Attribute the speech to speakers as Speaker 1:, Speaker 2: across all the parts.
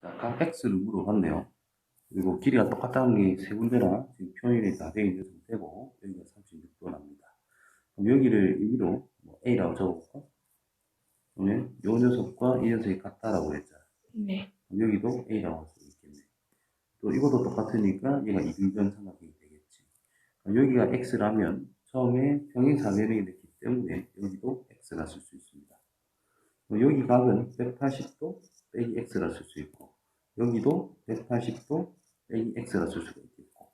Speaker 1: 자, 각 x를 물어봤네요. 그리고 길이가 똑같다는 게 세 군데나 지금 표현이 다 되어 있는 상태고, 여기가 36도 납니다. 그럼 여기를 임의로 뭐 a라고 적어볼까? 그러면 요 녀석과 이 녀석이 같다라고 했잖아.
Speaker 2: 네.
Speaker 1: 여기도 a라고 할 수 있겠네. 또 이것도 똑같으니까 얘가 이등변 삼각형이 되겠지. 여기가 x라면 처음에 평행사변형이 됐기 때문에 여기도 x라 쓸수 있습니다. 여기 각은 180도 빼기 x라 쓸 수 있고 여기도 180도 빼기 x라 쓸 수가 있겠고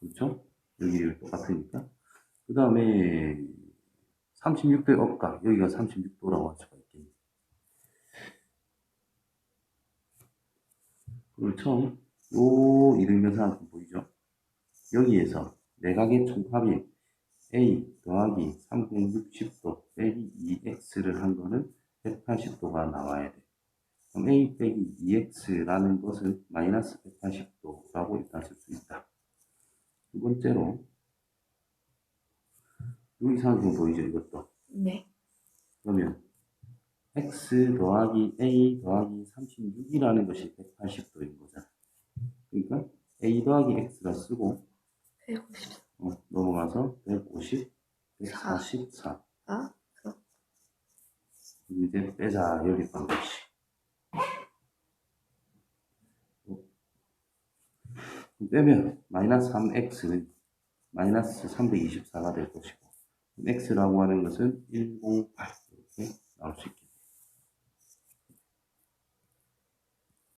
Speaker 1: 그렇죠? 여기를 똑같으니까 그 다음에 36도의 억각 여기가 36도라고 할 수가 있겠네. 그리고 처음 요 이등변 삼각형 보이죠? 여기에서 내각의 총합인 a 더하기 360도 빼기 2x를 한 거는 180도가 나와야 돼. 그럼 a 빼기 2x라는 것은 마이너스 180도라고 일단 쓸 수 있다. 두 번째로 여기 삼각형 보이죠? 이것도.
Speaker 2: 네.
Speaker 1: 그러면 x 더하기 a 더하기 36이라는 것이 180도인 거잖아. 그러니까 a 더하기 x라 쓰고
Speaker 2: 150.
Speaker 1: 어, 넘어가서 150, 144.
Speaker 2: 아?
Speaker 1: 이제 빼자 연립한 것이. 어. 빼면 마이너스 3x는 마이너스 324가 될 것이고 x라고 하는 것은 108 이렇게 나올 수 있겠죠.